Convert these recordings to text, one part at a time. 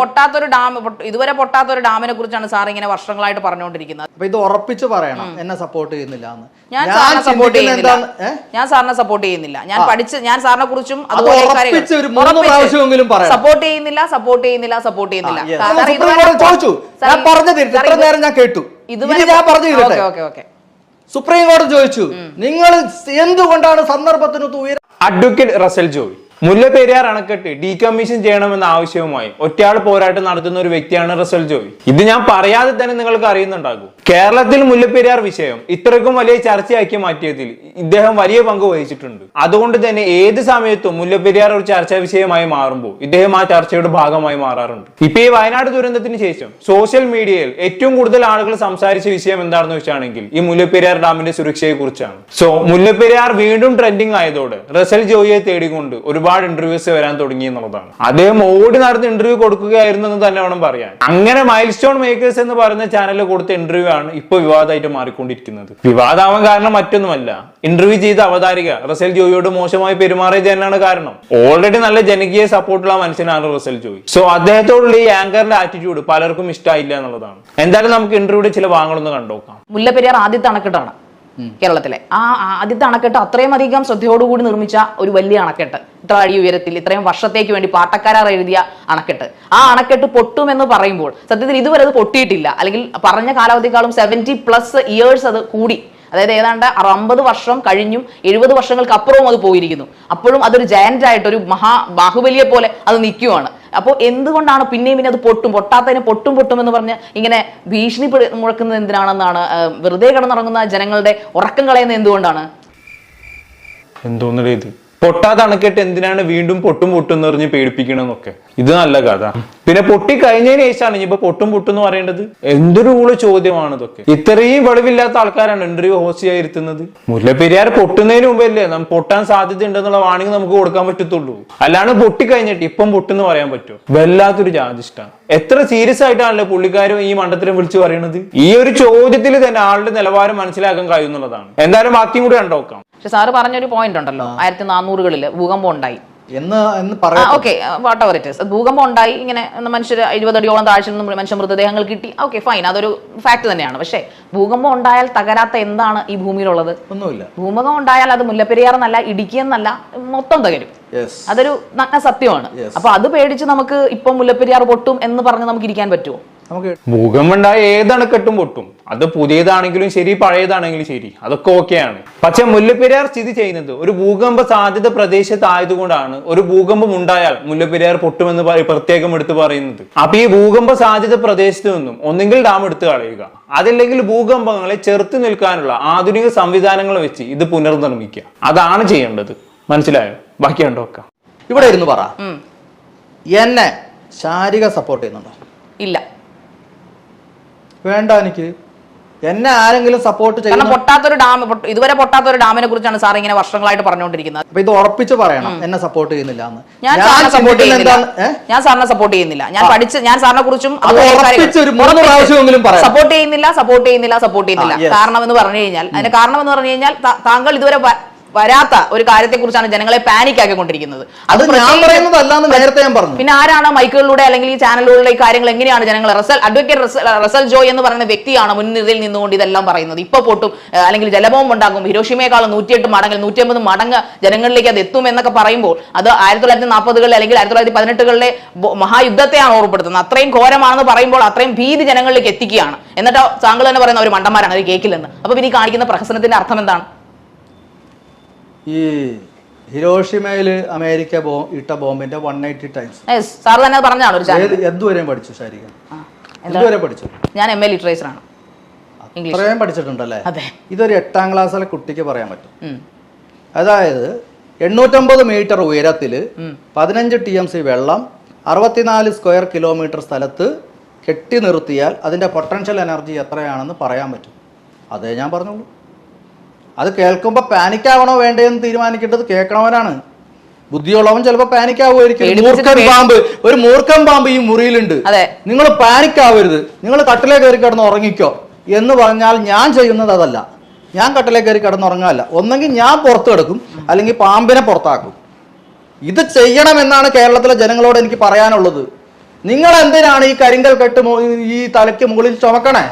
പൊട്ടാത്തൊരു dam ഇതുവരെ പൊട്ടാത്തൊരു ഡാമിനെ കുറിച്ചാണ് sir ഇങ്ങനെ വർഷങ്ങളായിട്ട് പറഞ്ഞുകൊണ്ടിരിക്കുന്നത്. അപ്പൊ ഇത് ഉറപ്പിച്ച് പറയണം എന്നെ സപ്പോർട്ട് ചെയ്യുന്നില്ല എന്ന്. ഞാൻ സാറിനെ സപ്പോർട്ട് ചെയ്യുന്നില്ല. ഞാൻ സാറിനെ സപ്പോർട്ട് ചെയ്യുന്നില്ല. ഞാൻ പഠിച്ച് ഞാൻ സാറിനെ കുറിച്ചും അതുപോലെ ഉറപ്പിച്ച് ഒരു മൂന്ന് പ്രാവശ്യമെങ്കിലും പറയണം. സപ്പോർട്ട് ചെയ്യുന്നില്ല സപ്പോർട്ട് ചെയ്യുന്നില്ല സപ്പോർട്ട് ചെയ്യുന്നില്ല. Yes. സാർ സുപ്രീം കോടതി ചോദിച്ചു. ഞാൻ പറഞ്ഞു തരും ഇത്ര നേരം ഞാൻ കേട്ടു. ഇതുവരെ ഞാൻ പറഞ്ഞു ഓക്കെ തരട്ടെ ഓക്കെ ഓക്കെ. സുപ്രീം കോടതി ചോദിച്ചു നിങ്ങൾ എന്തുകൊണ്ടാണ് സന്ദർഭത്തിനൊത്ത് ഉയര അഡ്വക്കേറ്റ് റസൽ ജോയ് മുല്ലപ്പെരിയാർ അണക്കെട്ട് ഡീകമ്മീഷൻ ചെയ്യണമെന്ന ആവശ്യവുമായി ഒറ്റയാൾ പോരാട്ടം നടത്തുന്ന ഒരു വ്യക്തിയാണ് റസൽ ജോയി. ഇത് ഞാൻ പറയാതെ തന്നെ നിങ്ങൾക്ക് അറിയുന്നുണ്ടാകും. കേരളത്തിൽ മുല്ലപ്പെരിയാർ വിഷയം ഇത്രയ്ക്കും വലിയ ചർച്ചയാക്കി മാറ്റിയതിൽ ഇദ്ദേഹം വലിയ പങ്ക് വഹിച്ചിട്ടുണ്ട്. അതുകൊണ്ട് തന്നെ ഏത് സമയത്തും മുല്ലപ്പെരിയാർ ഒരു ചർച്ചാ വിഷയമായി മാറുമ്പോൾ ഇദ്ദേഹം ആ ചർച്ചയുടെ ഭാഗമായി മാറാറുണ്ട്. ഇപ്പൊ ഈ വയനാട് ദുരന്തത്തിന് ശേഷം സോഷ്യൽ മീഡിയയിൽ ഏറ്റവും കൂടുതൽ ആളുകൾ സംസാരിച്ച വിഷയം എന്താണെന്ന് വെച്ചാണെങ്കിൽ ഈ മുല്ലപ്പെരിയാർ ഡാമിന്റെ സുരക്ഷയെ കുറിച്ചാണ്. സോ മുല്ലപ്പെരിയാർ വീണ്ടും ട്രെൻഡിങ് ആയതോടെ റസൽ ജോയിയെ തേടിക്കൊണ്ട് ഒരുപാട് ഇന്റർവ്യൂസ് വരാൻ തുടങ്ങി എന്നുള്ളതാണ്. അദ്ദേഹം ഓടി നടന്ന് ഇന്റർവ്യൂ കൊടുക്കുകയായിരുന്നു എന്ന് തന്നെ വേണം പറയാൻ. അങ്ങനെ മൈൽ സ്റ്റോൺ മേക്കേഴ്സ് എന്ന് പറയുന്ന ചാനലിൽ കൊടുത്ത ഇന്റർവ്യൂ ആണ് ഇപ്പൊ വിവാദമായിട്ട് മാറിക്കൊണ്ടിരിക്കുന്നത്. വിവാദമാവാൻ കാരണം മറ്റൊന്നുമല്ല. ഇന്റർവ്യൂ ചെയ്ത അവതാരിക റസൽ ജോയിയോട് മോശമായി പെരുമാറിയത് തന്നെയാണ് കാരണം. ഓൾറെഡി നല്ല ജനകീയ സപ്പോർട്ടുള്ള മനുഷ്യനാണ് റസൽ ജോയി. സോ അദ്ദേഹത്തോടുള്ള ഈ ആങ്കറിന്റെ ആറ്റിറ്റ്യൂഡ് പലർക്കും ഇഷ്ടമായില്ല എന്നുള്ളതാണ്. എന്തായാലും നമുക്ക് ഇന്റർവ്യൂടെ ചില ഭാഗങ്ങളൊന്ന് കണ്ടോക്കാം മുല്ലപ്പെരിയാർ ആദ്യത്തെ അണക്കെട്ടാണ്. കേരളത്തിലെ. ആ ആദ്യത്തെ അണക്കെട്ട് അത്രയും അധികം ശ്രദ്ധയോടുകൂടി നിർമ്മിച്ച ഒരു വലിയ അണക്കെട്ട്. ഇത്ര അടി ഉയരത്തിൽ ഇത്രയും വർഷത്തേക്ക് വേണ്ടി പാട്ടക്കാരാർ എഴുതിയ അണക്കെട്ട്. ആ അണക്കെട്ട് പൊട്ടുമെന്ന് പറയുമ്പോൾ സത്യത്തിൽ ഇതുവരെ അത് പൊട്ടിയിട്ടില്ല. അല്ലെങ്കിൽ പറഞ്ഞ കാലാവധിക്കാളും സെവന്റി പ്ലസ് ഇയേഴ്സ് അത് കൂടി. അതായത് ഏതാണ്ട് അമ്പത് വർഷം കഴിഞ്ഞും എഴുപത് വർഷങ്ങൾക്ക് അപ്പുറവും അത് പോയിരിക്കുന്നു. അപ്പോഴും അതൊരു ജയന്റ് ആയിട്ട് ഒരു മഹാ ബാഹുബലിയെ പോലെ അത് നിൽക്കുവാണ്. അപ്പോൾ എന്തുകൊണ്ടാണ് പിന്നെയും പിന്നെ അത് പൊട്ടും? പൊട്ടാത്തതിന് പൊട്ടും പൊട്ടും എന്ന് പറഞ്ഞ് ഇങ്ങനെ ഭീഷണി മുഴക്കുന്നത് എന്തിനാണെന്നാണ്? വെറുതെ കിടന്നുറങ്ങുന്ന ജനങ്ങളുടെ ഉറക്കം കളയുന്നത് എന്തുകൊണ്ടാണ്? എന്തോന്നു ഇത്? പൊട്ടാതെ അണക്കെട്ട് എന്തിനാണ് വീണ്ടും പൊട്ടും പൊട്ടും എന്ന് പറഞ്ഞ് പേടിപ്പിക്കണമെന്നൊക്കെ ഇത് നല്ല കഥ. പിന്നെ പൊട്ടി കഴിഞ്ഞതിന് ശേഷമാണ് ഇനിയിപ്പോ പൊട്ടും പൊട്ടും എന്ന് പറയേണ്ടത്? എന്തൊരു കൂൾ ചോദ്യമാണ് ഇതൊക്കെ. ഇത്രയും വെളിവില്ലാത്ത ആൾക്കാരാണ് ഇന്റർവ്യൂ ഹോസ്റ്റ് ചെയ്തിരുത്തുന്നത് മുല്ലപ്പെരിയാർ പൊട്ടുന്നതിന് മുമ്പല്ലേ നമുക്ക് പൊട്ടാൻ സാധ്യത ഉണ്ടെന്നുള്ള വാണിംഗ് നമുക്ക് കൊടുക്കാൻ പറ്റത്തുള്ളൂ. അല്ലാണ്ട് പൊട്ടി കഴിഞ്ഞിട്ട് ഇപ്പം എന്ന് പറയാൻ പറ്റുമോ? വല്ലാത്തൊരു ജാതിഷ്ട എത്ര സീരിയസ് ആയിട്ടാണല്ലോ പുള്ളിക്കാരും ഈ മണ്ഡലത്തിലും വിളിച്ചു പറയുന്നത് ഈ ഒരു ചോദ്യത്തിൽ തന്നെ ആളുടെ നിലവാരം മനസ്സിലാക്കാൻ കഴിയുന്നുള്ളതാണ്. എന്തായാലും ബാക്കിയും കൂടി കണ്ടോക്കാം. പക്ഷെ സാറ് പറഞ്ഞൊരു പോയിന്റ് ഉണ്ടല്ലോ. ആയിരത്തി നാനൂറുകളിൽ ഭൂകമ്പം ഉണ്ടായി. എന്ന് എന്ന് പറയാം. Okay whatever it is ഭൂകമ്പം ഉണ്ടായി ഇങ്ങനെ മനുഷ്യർ എഴുപതടിയോളം താഴ്ച നിന്ന് മനുഷ്യ മൃതദേഹങ്ങൾ കിട്ടി. ഓക്കെ ഫൈൻ അതൊരു ഫാക്ട് തന്നെയാണ്. പക്ഷേ ഭൂകമ്പം ഉണ്ടായാൽ തകരാത്ത എന്താണ് ഈ ഭൂമിയിലുള്ളത്? ഒന്നുമില്ല. ഭൂകമ്പം ഉണ്ടായാൽ അത് മുല്ലപ്പെരിയാർ എന്നല്ല ഇടുക്കി എന്നല്ല മൊത്തം തകരും. അതൊരു നഗ്ന സത്യമാണ്. അപ്പൊ അത് പേടിച്ച് നമുക്ക് ഇപ്പം മുല്ലപ്പെരിയാർ പൊട്ടും എന്ന് പറഞ്ഞ് നമുക്ക് ഇരിക്കാൻ പറ്റുമോ? നമുക്ക് ഭൂകമ്പമുണ്ടായ ഏത് അണക്കെട്ടും പൊട്ടും? അത് പുതിയതാണെങ്കിലും ശരി പഴയതാണെങ്കിലും ശരി. അതൊക്കെ ഓക്കെയാണ്. പക്ഷെ മുല്ലപ്പെരിയാർ സ്ഥിതി ചെയ്യുന്നത് ഒരു ഭൂകമ്പ സാധ്യത പ്രദേശത്തായതുകൊണ്ടാണ്. ഒരു ഭൂകമ്പം ഉണ്ടായാൽ മുല്ലപ്പെരിയാർ പൊട്ടുമെന്ന് പറ- പ്രത്യേകം എടുത്തു പറയുന്നത്. അപ്പൊ ഈ ഭൂകമ്പ സാധ്യത പ്രദേശത്ത് നിന്നും ഒന്നെങ്കിൽ ഡാം എടുത്തു കളയുക. അതല്ലെങ്കിൽ ഭൂകമ്പങ്ങളെ ചെറുത്തു നിൽക്കാനുള്ള ആധുനിക സംവിധാനങ്ങൾ വെച്ച് ഇത് പുനർനിർമ്മിക്കുക. അതാണ് ചെയ്യേണ്ടത്. മനസ്സിലായോ? ബാക്കി കണ്ടോക്കാം ഇവിടെ ഇരുന്ന് പറ. എന്നെ ശാരീരിക സപ്പോർട്ട് ചെയ്യുന്നുണ്ടോ? ഇല്ല. വേണ്ട എനിക്ക്. എന്നെ ആരെങ്കിലും സപ്പോർട്ട് കാരണം ചെയ്യുന്നു പൊട്ടാത്തൊരു ഡാം പൊട്ട- ഇതുവരെ പൊട്ടാത്തൊരു ഡാമിനെ കുറിച്ചാണ് സാർ ഇങ്ങനെ വർഷങ്ങളായിട്ട് പറഞ്ഞുകൊണ്ടിരിക്കുന്നത്. അപ്പൊ ഇത് ഉറപ്പിച്ച് പറയണം എന്നെ സപ്പോർട്ട് ചെയ്യുന്നില്ല എന്ന്. ഞാൻ സാറിനെ സപ്പോർട്ട് ചിന്തിക്കുന്നത് ചെയ്യുന്നില്ല. എന്താണ് ഏ? ഞാൻ സാറിനെ സപ്പോർട്ട് ചെയ്യുന്നില്ല. ഞാൻ പഠിച്ച് ഞാൻ സാറിനെ കുറിച്ചും അത് ഉറപ്പിച്ച് ഒരു മൂന്ന് പ്രാവശ്യമെങ്കിലും പറയാം. സപ്പോർട്ട് ചെയ്യുന്നില്ല സപ്പോർട്ട് ചെയ്യുന്നില്ല സപ്പോർട്ട് ചെയ്യുന്നില്ല. yes. കാരണം എന്ന് പറഞ്ഞു കഴിഞ്ഞാൽ അതിന്റെ കാരണം എന്ന് പറഞ്ഞു കഴിഞ്ഞാൽ താ- താങ്കൾ ഇതുവരെ വരാത്ത ഒരു കാര്യത്തെ കുറിച്ചാണ് ജനങ്ങളെ പാനിക് ആക്കിക്കൊണ്ടിരിക്കുന്നത്. അത് ഞാൻ പറയുന്നതല്ലാന്ന് നേരത്തെ ഞാൻ പറഞ്ഞു. പിന്നെ ആരാണ് മൈക്കുകളിലൂടെ അല്ലെങ്കിൽ ഈ ചാനലുകളിലെ ഈ കാര്യങ്ങൾ എങ്ങനെയാണ് ജനങ്ങൾ റസൽ അഡ്വക്കേറ്റ് റസൽ റസൽ ജോയ് എന്ന് പറയുന്ന വ്യക്തിയാണ് മുൻനിരയിൽ നിന്നുകൊണ്ട് ഇതെല്ലാം പറയുന്നത്. ഇപ്പൊ പൊട്ടും അല്ലെങ്കിൽ ജലബോംബ് ഉണ്ടാകും. ഹിരോഷിമയെക്കാളും നൂറ്റിയെട്ട് മടങ്ങ് നൂറ്റിയമ്പത് മടങ്ങ് ജനങ്ങളിലേക്ക് അത് എത്തും എന്നൊക്കെ പറയുമ്പോൾ അത് ആയിരത്തി തൊള്ളായിരത്തി നാൽപ്പതുകളിൽ അല്ലെങ്കിൽ ആയിരത്തി തൊള്ളായിരത്തി പതിനെട്ടുകളിലെ മഹായുദ്ധത്തെയാണ് ഓർമ്മപ്പെടുത്തുന്നത് അത്രയും ഘോരമാണെന്ന് പറയുമ്പോൾ അത്രയും ഭീതി ജനങ്ങളിലേക്ക് എത്തിക്കുകയാണ്. എന്നിട്ട് താങ്കൾ തന്നെ പറയുന്ന ഒരു മണ്ടന്മാരാണ് അത് കേൾക്കില്ലെന്ന് അപ്പൊ പിന്നെ ഈ കാണിക്കുന്ന പ്രഹസനത്തിന്റെ അർത്ഥം എന്താണ്? ഈ ഹിരോഷിമയിൽ അമേരിക്ക ബോ ഇട്ട ബോംബിന്റെ വൺ എയ്റ്റി ടൈംസ് സാർ തന്നെ പറഞ്ഞാണ് ഒരു എന്തുവരെയും പഠിച്ചു ശാരിക. എന്തുവരെ പഠിച്ചു? ഞാൻ എം എ ലിറ്ററേച്ചർ ആണ് ഇത്രയും പഠിച്ചിട്ടുണ്ടല്ലേ? ഇതൊരു എട്ടാം ക്ലാസ്സിലെ കുട്ടിക്ക് പറയാൻ പറ്റും. അതായത് എണ്ണൂറ്റമ്പത് മീറ്റർ ഉയരത്തിൽ പതിനഞ്ച് ടി എം സി വെള്ളം അറുപത്തിനാല് സ്ക്വയർ കിലോമീറ്റർ സ്ഥലത്ത് കെട്ടി നിർത്തിയാൽ അതിന്റെ പൊട്ടൻഷ്യൽ എനർജി എത്രയാണെന്ന് പറയാൻ പറ്റും. അതേ ഞാൻ പറഞ്ഞുള്ളൂ അത് കേൾക്കുമ്പോൾ പാനിക് ആവണോ വേണ്ടതെന്ന് തീരുമാനിക്കേണ്ടത് കേൾക്കണവനാണ്. ബുദ്ധിയുള്ളവൻ ചിലപ്പോൾ പാനിക് ആവുമായിരിക്കും മൂർഖൻ പാമ്പ് ഒരു മൂർഖൻ പാമ്പ് ഈ മുറിയിലുണ്ട്. നിങ്ങൾ പാനിക് ആവരുത് നിങ്ങൾ കട്ടിലേ കയറി കിടന്ന് ഉറങ്ങിക്കോ. എന്ന് പറഞ്ഞാൽ ഞാൻ ചെയ്യുന്നത് അതല്ല. ഞാൻ കട്ടിലേ കയറി കിടന്നുറങ്ങാനല്ല ഒന്നെങ്കിൽ ഞാൻ പുറത്തു കിടക്കും അല്ലെങ്കിൽ പാമ്പിനെ പുറത്താക്കും. ഇത് ചെയ്യണമെന്നാണ് കേരളത്തിലെ ജനങ്ങളോട് എനിക്ക് പറയാനുള്ളത്. നിങ്ങൾ എന്തിനാണ് ഈ കരിങ്കൽ കെട്ട് ഈ തലയ്ക്ക് മുകളിൽ ചുമക്കണേ?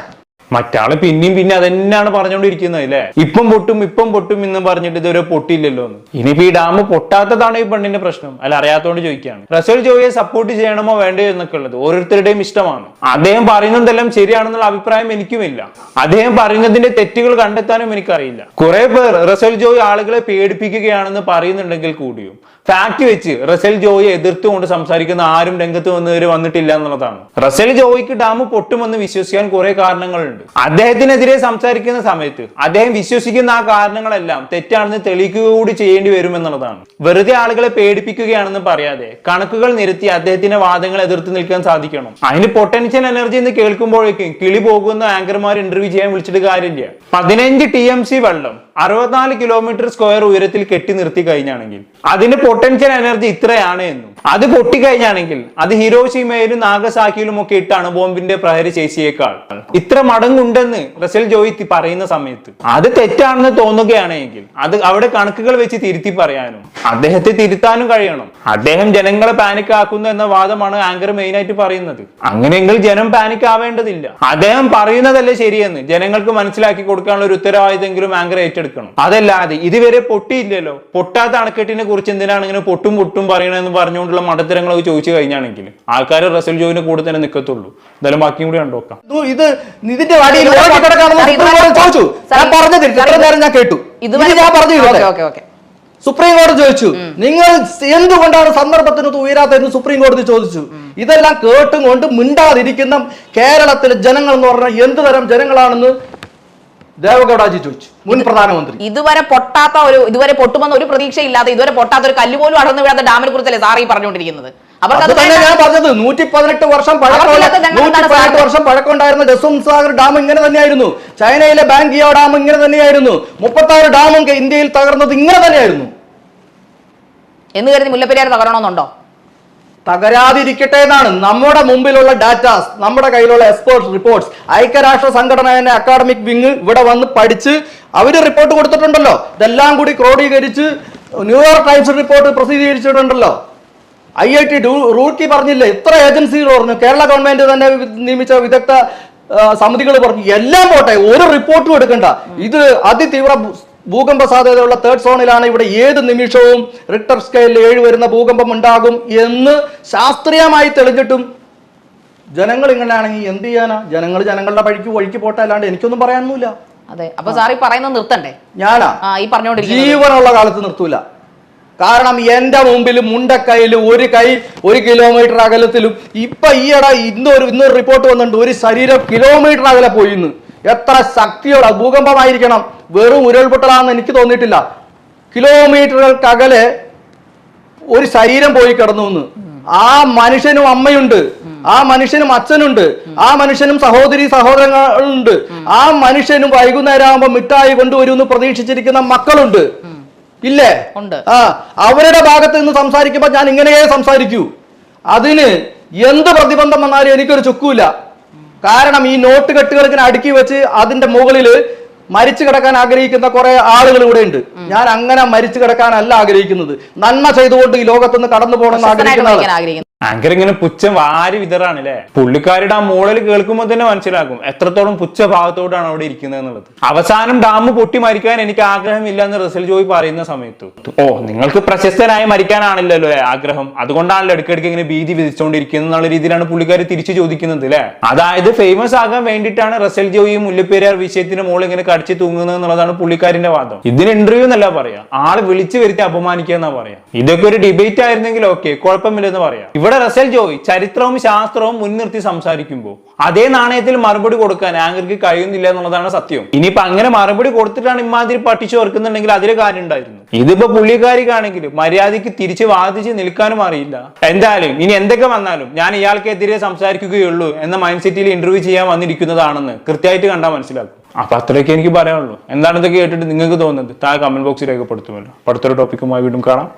മറ്റാൾ പിന്നെയും പിന്നെ അതന്നെയാണ് പറഞ്ഞുകൊണ്ടിരിക്കുന്നത് അല്ലേ? ഇപ്പം പൊട്ടും ഇപ്പം പൊട്ടും എന്ന് പറഞ്ഞിട്ട് ഇതുവരെ പൊട്ടിയില്ലല്ലോ ഇനിയിപ്പോ ഈ ഡാം പൊട്ടാത്തതാണ് ഈ പെണ്ണിന്റെ പ്രശ്നം. അല്ല അറിയാത്തോണ്ട് ചോദിക്കുകയാണ്. റസൽ ജോയിയെ സപ്പോർട്ട് ചെയ്യണമോ വേണ്ടയോ എന്നൊക്കെ ഉള്ളത് ഓരോരുത്തരുടെയും ഇഷ്ടമാണ്. അദ്ദേഹം പറയുന്നതെല്ലാം ശരിയാണെന്നുള്ള അഭിപ്രായം എനിക്കുമില്ല. അദ്ദേഹം പറയുന്നതിന്റെ തെറ്റുകൾ കണ്ടെത്താനും എനിക്കറിയില്ല. കുറെ പേർ റസൽ ജോയി ആളുകളെ പേടിപ്പിക്കുകയാണെന്ന് പറയുന്നുണ്ടെങ്കിൽ കൂടിയും ഫാക്ട് വെച്ച് റസൽ ജോയിയെ എതിർത്തുകൊണ്ട് സംസാരിക്കുന്ന ആരും രംഗത്ത് വന്നവര് വന്നിട്ടില്ല എന്നുള്ളതാണ്. റസൽ ജോയിക്ക് ഡാം പൊട്ടുമെന്ന് വിശ്വസിക്കാൻ കുറെ കാരണങ്ങളുണ്ട്. അദ്ദേഹത്തിനെതിരെ സംസാരിക്കുന്ന സമയത്ത് അദ്ദേഹം വിശ്വസിക്കുന്ന ആ കാരണങ്ങളെല്ലാം തെറ്റാണെന്ന് തെളിയിക്കുക കൂടി ചെയ്യേണ്ടി വരും എന്നുള്ളതാണ്. വെറുതെ ആളുകളെ പേടിപ്പിക്കുകയാണെന്ന് പറയാതെ കണക്കുകൾ നിരത്തി അദ്ദേഹത്തിന്റെ വാദങ്ങൾ എതിർത്ത് നിൽക്കാൻ സാധിക്കണം. അതിന് പൊട്ടൻഷ്യൽ എനർജി എന്ന് കേൾക്കുമ്പോഴേക്കും കിളി പോകുന്ന ആങ്കർമാർ ഇന്റർവ്യൂ ചെയ്യാൻ വിളിച്ചിട്ട് കാര്യമില്ല. പതിനഞ്ച് ടി എം സി വെള്ളം അറുപത്തിനാല് കിലോമീറ്റർ സ്ക്വയർ ഉയരത്തിൽ കെട്ടി നിർത്തി കഴിഞ്ഞാണെങ്കിൽ അതിന്റെ പൊട്ടൻഷ്യൽ എനർജി ഇത്രയാണ് എന്നും. അത് പൊട്ടിക്കഴിഞ്ഞാണെങ്കിൽ അത് ഹിരോഷിമയിലും നാഗസാക്കിയിലും ഒക്കെ ഇട്ട് അണുബോംബിന്റെ പ്രഹര ശേഷിയേക്കാൾ ഇത്ര മടങ്ങുണ്ടെന്ന് റസൽ ജോയി പറയുന്ന സമയത്ത്. അത് തെറ്റാണെന്ന് തോന്നുകയാണെങ്കിൽ അത് അവിടെ കണക്കുകൾ വെച്ച് തിരുത്തി പറയാനും അദ്ദേഹത്തെ തിരുത്താനും കഴിയണം. അദ്ദേഹം ജനങ്ങളെ പാനിക് ആക്കുന്നു എന്ന വാദമാണ് ആങ്കർ മെയിൻ ആയിട്ട് പറയുന്നത്. അങ്ങനെയെങ്കിൽ ജനം പാനിക് ആവേണ്ടതില്ല. അദ്ദേഹം പറയുന്നതല്ലേ ശരിയെന്ന് ജനങ്ങൾക്ക് മനസ്സിലാക്കി കൊടുക്കാനുള്ള ഒരു ഉത്തരവാദിത്തെങ്കിലും ആങ്കർ ഏറ്റെടുക്കണം അതല്ലാതെ ഇതുവരെ പൊട്ടിയില്ലല്ലോ. പൊട്ടാത്ത അണക്കെട്ടിനെ കുറിച്ച് എന്തിനാണ് ഇങ്ങനെ പൊട്ടും പൊട്ടും പറയണമെന്ന് പറഞ്ഞുകൊണ്ടുള്ള മടത്തരങ്ങളൊക്കെ ചോദിച്ചു കഴിഞ്ഞാണെങ്കിൽ ആൾക്കാർ റസൽ ജോയിന്റെ കൂടെ തന്നെ നിൽക്കത്തുള്ളൂ എന്തായാലും ബാക്കിയും കൂടി കണ്ടോക്കാം ഇത് ഇത് ഇതിന്റെ ചോദിച്ചു. ഞാൻ പറഞ്ഞത് സാർ, ഇത്ര നേരം ഞാൻ കേട്ടു. ഇത് ഞാൻ പറഞ്ഞു സുപ്രീം കോടതി ചോദിച്ചു നിങ്ങൾ എന്തുകൊണ്ടാണ് സന്ദർഭത്തിന് ഉയരാത്തതെന്ന് സുപ്രീം കോടതി ചോദിച്ചു. ഇതെല്ലാം കേട്ടും കൊണ്ട് മിണ്ടാതിരിക്കുന്ന കേരളത്തിലെ ജനങ്ങൾ എന്ന് പറഞ്ഞാൽ എന്ത് തരം ജനങ്ങളാണെന്ന് ദേവഗൌഡാജി ചോദിച്ചു. മുൻ പ്രധാനമന്ത്രി. ഇതുവരെ പൊട്ടാത്ത ഒരു ഇതുവരെ പൊട്ടുമെന്ന് ഒരു പ്രതീക്ഷയില്ലാതെ ഇതുവരെ പൊട്ടാത്ത ഒരു കല്ല് പോലും അടർന്നു വീഴാത്ത ഡാമിനെ കുറിച്ചല്ലേ സാർ ഈ പറഞ്ഞുകൊണ്ടിരിക്കുന്നത്? അവർക്ക്. ഞാൻ പറഞ്ഞത്. നൂറ്റി പതിനെട്ട് വർഷം പഴക്കമുള്ള? വർഷം പഴക്കമുണ്ടായിരുന്ന ഡെസും സാഗർ ഡാം ഇങ്ങനെ തന്നെയായിരുന്നു. ചൈനയിലെ ബാങ്കിയോ ഡാം ഇങ്ങനെ തന്നെയായിരുന്നു. മുപ്പത്തി ആറ് ഡാമും ഇന്ത്യയിൽ തകർന്നത് ഇങ്ങനെ തന്നെയായിരുന്നു. എന്ന് കരുതി മുല്ലപ്പെരിയാർ തകരണമെന്നുണ്ടോ തകരാതിരിക്കട്ടെ എന്നാണ് നമ്മുടെ മുമ്പിലുള്ള ഡാറ്റാസ് നമ്മുടെ കയ്യിലുള്ള എക്സ്പേർട്സ് റിപ്പോർട്ട്സ് ഐക്യരാഷ്ട്ര സംഘടന അക്കാഡമിക് വിങ് ഇവിടെ വന്ന് പഠിച്ച് അവർ റിപ്പോർട്ട് കൊടുത്തിട്ടുണ്ടല്ലോ. ഇതെല്ലാം കൂടി ക്രോഡീകരിച്ച് ന്യൂയോർക്ക് ടൈംസ് റിപ്പോർട്ട് പ്രസിദ്ധീകരിച്ചിട്ടുണ്ടല്ലോ. ഐ ഐ ടി റൂർക്കി പറഞ്ഞില്ലേ? ഇത്ര ഏജൻസികൾ പറഞ്ഞു. കേരള ഗവൺമെന്റ് തന്നെ നിയമിച്ച വിദഗ്ധ സമിതികൾ പറഞ്ഞു. എല്ലാം പോട്ടെ ഒരു റിപ്പോർട്ടും എടുക്കണ്ട. ഇത് അതിതീവ്ര ഭൂകമ്പ സാധ്യതയുള്ള തേർഡ് സോണിലാണ് ഇവിടെ ഏത് നിമിഷവും റിക്ടർ സ്കെയിലിൽ ഏഴ് വരുന്ന ഭൂകമ്പം ഉണ്ടാകും എന്ന് ശാസ്ത്രീയമായി തെളിഞ്ഞിട്ടും ജനങ്ങൾ ഇങ്ങനെയാണെങ്കിൽ എന്ത് ചെയ്യാനാ? ജനങ്ങൾ ജനങ്ങളുടെ വഴിക്ക് വഴിക്ക് പോട്ടെ അല്ലാണ്ട് എനിക്കൊന്നും പറയാനൊന്നുമില്ല. അതെ. അപ്പൊ സാർ ഈ പറയുന്നത് നിർത്തണ്ടേ? ഞാനാ? ഈ പറഞ്ഞോണ്ട് ജീവനുള്ള കാലത്ത് നിർത്തൂല. കാരണം എന്റെ മുമ്പിൽ മുണ്ടക്കൈയിൽ ഒരു കൈ ഒരു കിലോമീറ്റർ അകലത്തിലും ഇപ്പൊ ഈയിടെ ഇന്നൊരു ഇന്നൊരു റിപ്പോർട്ട് വന്നിട്ടുണ്ട്. ഒരു ശരീരം കിലോമീറ്റർ അകലെ പോയിന്ന്. എത്ര ശക്തിയോടെ ഭൂകമ്പമായിരിക്കണം. വെറും ഉരുൾപൊട്ടലാണെന്ന് എനിക്ക് തോന്നിയിട്ടില്ല. കിലോമീറ്ററുകൾക്കകലെ ഒരു ശരീരം പോയി കിടന്നു എന്ന് ആ മനുഷ്യനും അമ്മയുണ്ട്. ആ മനുഷ്യനും അച്ഛനുണ്ട്. ആ മനുഷ്യനും സഹോദരി സഹോദരങ്ങളുണ്ട്. ആ മനുഷ്യനും വൈകുന്നേരം ആകുമ്പോ മിഠായി കൊണ്ടുവരുമെന്ന് പ്രതീക്ഷിച്ചിരിക്കുന്ന മക്കളുണ്ട്. ഇല്ലേ. ആ അവരുടെ ഭാഗത്ത് നിന്ന് സംസാരിക്കുമ്പോ ഞാൻ ഇങ്ങനെയേ സംസാരിക്കൂ. അതിന് എന്ത് പ്രതിബന്ധം വന്നാലും എനിക്കൊരു ചുക്കൂല കാരണം ഈ നോട്ട് കെട്ടുകൾ ഇങ്ങനെ അടുക്കി വെച്ച് അതിന്റെ മുകളിൽ മരിച്ചു കിടക്കാൻ ആഗ്രഹിക്കുന്ന കുറെ ആളുകൾ ഇവിടെ ഉണ്ട്. ഞാൻ അങ്ങനെ മരിച്ചു കിടക്കാനല്ല ആഗ്രഹിക്കുന്നത്. നന്മ ചെയ്തുകൊണ്ട് ഈ ലോകത്തുനിന്ന് കടന്നു പോകണമെന്ന് ആഗ്രഹിക്കുന്നു. ആങ്കർ ഇങ്ങനെ പുച്ഛം വാരി വിതറാണ് അല്ലെ പുള്ളിക്കാരുടെ ആ മൂളൽ കേൾക്കുമ്പോൾ തന്നെ മനസ്സിലാക്കും എത്രത്തോളം പുച്ഛ ഭാഗത്തോടാണ് അവിടെ ഇരിക്കുന്നത് എന്നുള്ളത്. അവസാനം ഡാം പൊട്ടി മരിക്കാൻ എനിക്ക് ആഗ്രഹമില്ല എന്ന് റസൽ ജോയി പറയുന്ന സമയത്ത്. ഓ നിങ്ങൾക്ക് പ്രശസ്തനായി മരിക്കാനാണല്ലോ ആഗ്രഹം? അതുകൊണ്ടാണല്ലോ ഇടയ്ക്കിടയ്ക്ക് ഇങ്ങനെ ഭീതി വിധിച്ചുകൊണ്ടിരിക്കുന്നത് എന്നുള്ള രീതിയിലാണ് പുള്ളിക്കാർ തിരിച്ചു ചോദിക്കുന്നത് അല്ലെ? അതായത് ഫേമസ് ആകാൻ വേണ്ടിയിട്ടാണ് റസൽ ജോയി മുല്ലപ്പെരിയാർ വിഷയത്തിന്റെ മുകളിൽ ഇങ്ങനെ കടിച്ചു തൂങ്ങുന്നത് എന്നുള്ളതാണ് പുള്ളിക്കാരിന്റെ വാദം. ഇതിന് ഇന്റർവ്യൂ എന്നല്ല പറയാ. ആൾ വിളിച്ചു വരുത്തി അപമാനിക്കുക എന്നാ പറയാ. ഇതൊക്കെ ഒരു ഡിബേറ്റ് ആയിരുന്നെങ്കിൽ ഓക്കെ കുഴപ്പമില്ലെന്ന് പറയാം. ഇവിടെ റസൽ ജോയ് ചരിത്രവും ശാസ്ത്രവും മുൻനിർത്തി സംസാരിക്കുമ്പോൾ അതേ നാണയത്തിൽ മറുപടി കൊടുക്കാൻ ആങ്കർക്ക് കഴിയുന്നില്ല എന്നുള്ളതാണ് സത്യം. ഇനിയിപ്പോ അങ്ങനെ മറുപടി കൊടുത്തിട്ടാണ് ഇമാതിരി പട്ടിച്ചു ഓർക്കുന്നുണ്ടെങ്കിൽ അതിന് കാര്യം ഉണ്ടായിരുന്നു. ഇതിപ്പോ പുള്ളിക്കാരിക്കാണെങ്കിൽ മര്യാദയ്ക്ക് തിരിച്ച് വാദിച്ച് നിൽക്കാനും അറിയില്ല. എന്തായാലും ഇനി എന്തൊക്കെ വന്നാലും ഞാൻ ഇയാൾക്കെതിരെ സംസാരിക്കുകയുള്ളൂ എന്ന മൈൻഡ് സെറ്റിൽ ഇന്റർവ്യൂ ചെയ്യാൻ വന്നിരിക്കുന്നതാണെന്ന് കൃത്യമായിട്ട് കണ്ടാൽ മനസ്സിലാക്കും. അപ്പൊ അത്രയൊക്കെ എനിക്ക് പറയാനുള്ളൂ. എന്താണ് ഇതൊക്കെ കേട്ടിട്ട് നിങ്ങൾക്ക് തോന്നുന്നത്? താഴെ കമന്റ് ബോക്സിൽ രേഖപ്പെടുത്തുമല്ലോ. അടുത്തൊരു ടോപ്പിക്കുമായി വീണ്ടും കാണാം.